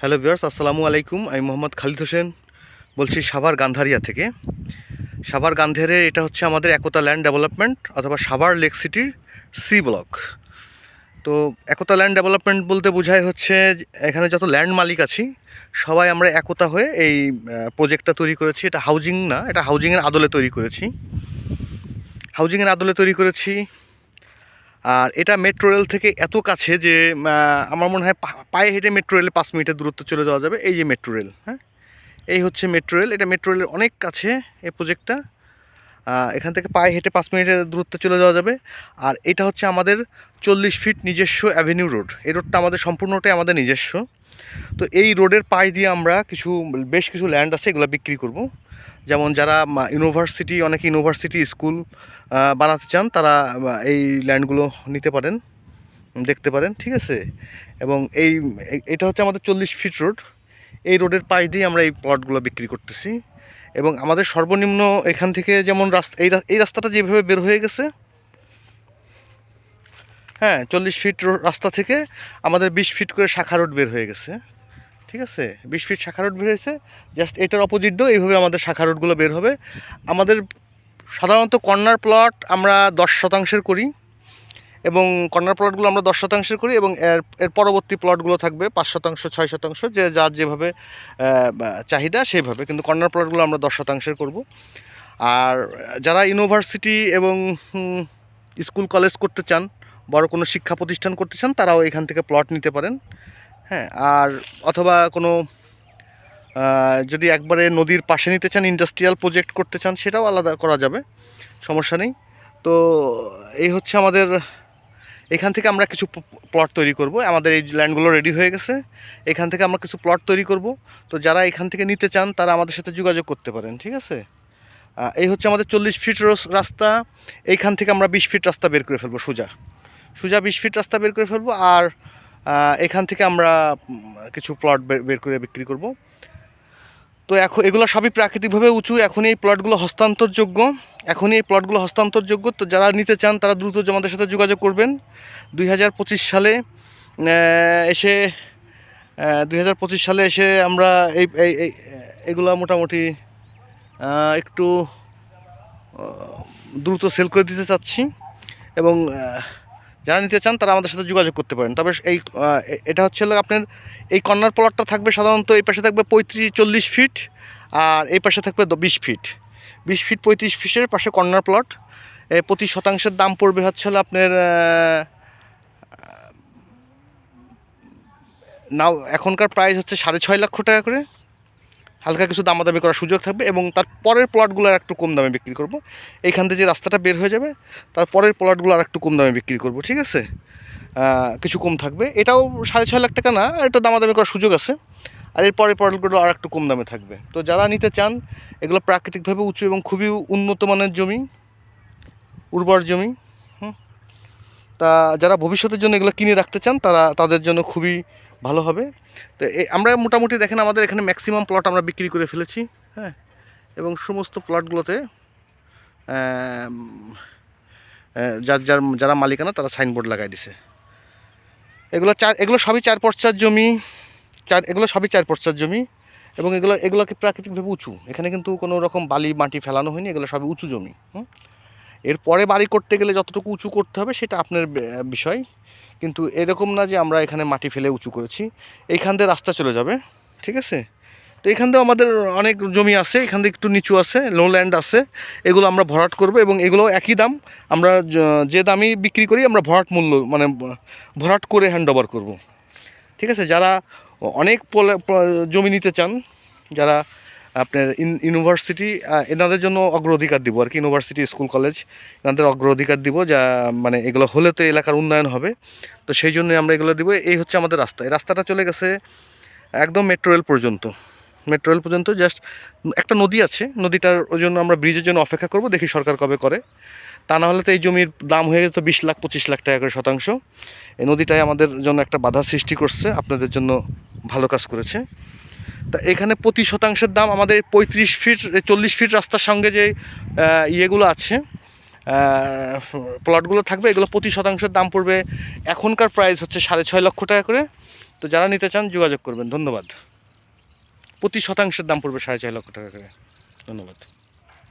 Hello viewers, আসসালামু আলাইকুম। আমি মোহাম্মদ খালিদ হোসেন বলছি সাভার গান্ধারিয়া থেকে। সাভার গান্ধারে এটা হচ্ছে আমাদের একতা ল্যান্ড ডেভেলপমেন্ট অথবা সাভার লেক সিটির সি ব্লক। তো একতা ল্যান্ড ডেভেলপমেন্ট বলতে বোঝায় হচ্ছে এখানে যত ল্যান্ড মালিক আছি, সবাই আমরা একতা হয়ে এই প্রজেক্টটা তৈরি করেছি। এটা হাউজিং না, এটা হাউজিংয়ের আদলে তৈরি করেছি। হাউজিংয়ের আদলে তৈরি করেছি। আর এটা মেট্রো রেল থেকে এত কাছে যে আমার মনে হয় পায়ে হেঁটে মেট্রো রেলে পাঁচ মিনিটের দূরত্ব চলে যাওয়া যাবে। এই যে মেট্রো রেল হ্যাঁ? এই হচ্ছে মেট্রো রেল এটা মেট্রো রেলের অনেক কাছে এই প্রজেক্টটা এখান থেকে পায়ে হেঁটে পাঁচ মিনিটের দূরত্বে চলে যাওয়া যাবে। আর এটা হচ্ছে আমাদের চল্লিশ ফিট নিজস্ব অ্যাভিনিউ রোড এই রোডটা আমাদের সম্পূর্ণটাই আমাদের নিজস্ব। তো এই রোডের পাশ দিয়ে আমরা কিছু, বেশ কিছু ল্যান্ড আছে, এগুলো বিক্রি করব। যেমন যারা ইউনিভার্সিটি অনেক ইউনিভার্সিটি স্কুল বানাতে চান, তারা এই ল্যান্ডগুলো নিতে পারেন দেখতে পারেন, ঠিক আছে? এবং এই এটা হচ্ছে আমাদের চল্লিশ ফিট রোড এই রোডের পাশ দিয়ে আমরা এই প্লটগুলো বিক্রি করতেছি। এবং আমাদের সর্বনিম্ন এখান থেকে যেমন রাস্তা, এই এই রাস্তাটা যেভাবে বের হয়ে গেছে হ্যাঁ চল্লিশ ফিট রাস্তা থেকে আমাদের বিশ ফিট করে শাখা রোড বের হয়ে গেছে। ঠিক আছে? বিশ ফিট শাখা রোড বের হয়েছে। জাস্ট এটার অপোজিট দিয়েও এইভাবে আমাদের শাখা রোডগুলো বের হবে। আমাদের সাধারণত কর্নার প্লট আমরা দশ শতাংশের করি এবং কর্নার প্লটগুলো আমরা দশ শতাংশের করি এবং এর এর পরবর্তী প্লটগুলো থাকবে পাঁচ শতাংশ, ছয় শতাংশ, যে যার যেভাবে চাহিদা সেইভাবে। কিন্তু কর্নার প্লটগুলো আমরা দশ শতাংশের করব। আর যারা ইউনিভার্সিটি এবং স্কুল কলেজ করতে চান, বড় কোনো শিক্ষা প্রতিষ্ঠান করতে চান, তারাও এখান থেকে প্লট নিতে পারেন। হ্যাঁ আর অথবা কোনো যদি একবারে নদীর পাশে নিতে চান ইন্ডাস্ট্রিয়াল প্রজেক্ট করতে চান, সেটাও আলাদা করা যাবে, সমস্যা নেই। তো এই হচ্ছে আমাদের, এখান থেকে আমরা কিছু প্লট তৈরি করব। আমাদের এই ল্যান্ডগুলো রেডি হয়ে গেছে। এখান থেকে আমরা কিছু প্লট তৈরি করব। তো যারা এখান থেকে নিতে চান, তারা আমাদের সাথে যোগাযোগ করতে পারেন, ঠিক আছে? এই হচ্ছে আমাদের চল্লিশ ফিট রোস- রাস্তা। এইখান থেকে আমরা বিশ ফিট রাস্তা বের করে ফেলব সোজা। সোজা বিশ ফিট রাস্তা বের করে ফেলব। আর এখান থেকে আমরা কিছু প্লট বের করে বিক্রি করব। তো এখন, এগুলো সবই প্রাকৃতিকভাবে উঁচু। এখনই এই প্লটগুলো হস্তান্তরযোগ্য। এখনই এই প্লটগুলো হস্তান্তরযোগ্য। তো যারা নিতে চান, তারা দ্রুত যে আমাদের সাথে যোগাযোগ করবেন। দুই হাজার পঁচিশ সালে এসে দুই হাজার পঁচিশ সালে এসে আমরা এই এগুলো মোটামুটি একটু দ্রুত সেল করে দিতে চাচ্ছি। এবং যারা নিতে চান তারা আমাদের সাথে যোগাযোগ করতে পারেন। তবে এই এটা হচ্ছে আপনার এই কর্নার প্লটটা থাকবে সাধারণত এই পাশে থাকবে পঁয়ত্রিশ, চল্লিশ ফিট আর এই পাশে থাকবে বিশ ফিট বিশ ফিট পঁয়ত্রিশ ফিটের পাশে কর্নার প্লট প্রতি শতাংশের দাম পড়বে হচ্ছে আপনার নাও, এখনকার প্রাইস হচ্ছে সাড়ে ছয় লক্ষ টাকা করে। হালকা কিছু দামাদামি করার সুযোগ থাকবে এবং তার পরের প্লটগুলো আর একটু কম দামে বিক্রি করব। এইখান থেকে যে রাস্তাটা বের হয়ে যাবে, তার পরের প্লটগুলো আর একটু কম দামে বিক্রি করব, ঠিক আছে? কিছু কম থাকবে। এটাও সাড়ে ছয় লাখ টাকা না এটা দামাদামি করার সুযোগ আছে। আর এর পরের প্লটগুলো আর একটু কম দামে থাকবে। তো যারা নিতে চান, এগুলো প্রাকৃতিকভাবে উঁচু এবং খুবই উন্নত মানের জমি, উর্বর জমি। তা যারা ভবিষ্যতের জন্য এগুলো কিনে রাখতে চান, তারা তাদের জন্য খুবই ভালো হবে। তো আমরা মোটামুটি দেখেন আমাদের এখানে ম্যাক্সিমাম প্লট আমরা বিক্রি করে ফেলেছি হ্যাঁ? এবং সমস্ত প্লটগুলোতে যার যার, যারা মালিকানা তারা সাইনবোর্ড লাগাই দিছে। এগুলো চার, এগুলো সবই চার পর্চার জমি, চার, এগুলো সবই চার পর্চার জমি, এবং এগুলো এগুলোকে প্রাকৃতিকভাবে উঁচু? এখানে কিন্তু কোনো রকম বালি, মাটি ফেলানো হয়নি, এগুলো সবই উঁচু জমি, হুম? এরপরে বাড়ি করতে গেলে যতটুকু উঁচু করতে হবে সেটা আপনার বিষয়। কিন্তু এরকম না যে আমরা এখানে মাটি ফেলে উঁচু করেছি। এইখান দিয়ে রাস্তা চলে যাবে, ঠিক আছে? তো এখান দিয়েও আমাদের অনেক জমি আছে এখান দিয়ে একটু নিচু আছে লো ল্যান্ড আছে, এগুলো আমরা ভরাট করব এবং এগুলো একই দাম আমরা যে দামই বিক্রি করি, আমরা ভরাট মূল্য মানে ভরাট করে হ্যান্ড ওভার করব। ঠিক আছে? যারা অনেক জমি নিতে চান, যারা আপনার ইউনিভার্সিটি এনাদের জন্য অগ্রাধিকার দিব আর কি ইউনিভার্সিটি স্কুল কলেজ এনাদের অগ্রাধিকার দিব যা মানে এগুলো হলে তো এলাকার উন্নয়ন হবে। তো সেই জন্য আমরা এগুলো দিব, এই হচ্ছে আমাদের রাস্তা। এই রাস্তাটা চলে গেছে একদম মেট্রো রেল পর্যন্ত। মেট্রো রেল পর্যন্ত জাস্ট একটা নদী আছে, নদীটার ওই জন্য আমরা ব্রিজের জন্য অপেক্ষা করব, দেখি সরকার কবে করে। তা না হলে তো এই জমির দাম হয়ে যেত বিশ লাখ, পঁচিশ লাখ টাকা করে শতাংশ। এই নদীটাই আমাদের জন্য একটা বাধা সৃষ্টি করছে, আপনাদের জন্য ভালো কাজ করেছে। তা এখানে প্রতি শতাংশের দাম আমাদের পঁয়ত্রিশ ফিট চল্লিশ ফিট রাস্তার সঙ্গে যে ইয়েগুলো আছে প্লটগুলো থাকবে, এগুলো প্রতি শতাংশের দাম পড়বে এখনকার প্রাইস হচ্ছে সাড়ে ছয় লক্ষ টাকা করে। তো যারা নিতে চান যোগাযোগ করবেন, ধন্যবাদ। প্রতি শতাংশের দাম পড়বে সাড়ে ছয় লক্ষ টাকা করে। ধন্যবাদ।